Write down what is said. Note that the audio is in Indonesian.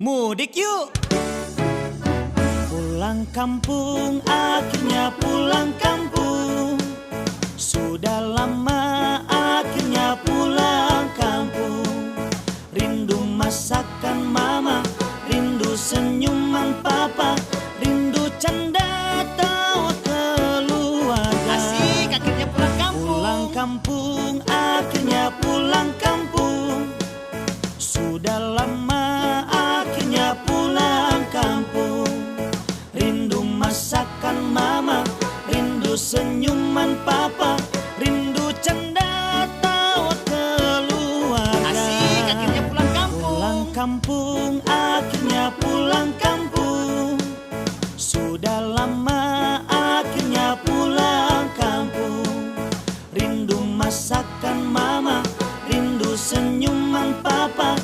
Mudik yuk! Pulang kampung, akhirnya pulang kampung. Sudah lama akhirnya pulang kampung. Rindu masakan mama, rindu senyuman papa, rindu canda tawa keluarga. Asik, akhirnya pulang kampung. Pulang kampung, akhirnya pulang kampung. Sudah lama senyuman papa Rindu canda tawa keluar Asik akhirnya pulang kampung. Pulang kampung akhirnya pulang kampung. Sudah lama akhirnya pulang kampung. Rindu masakan mama Rindu senyuman papa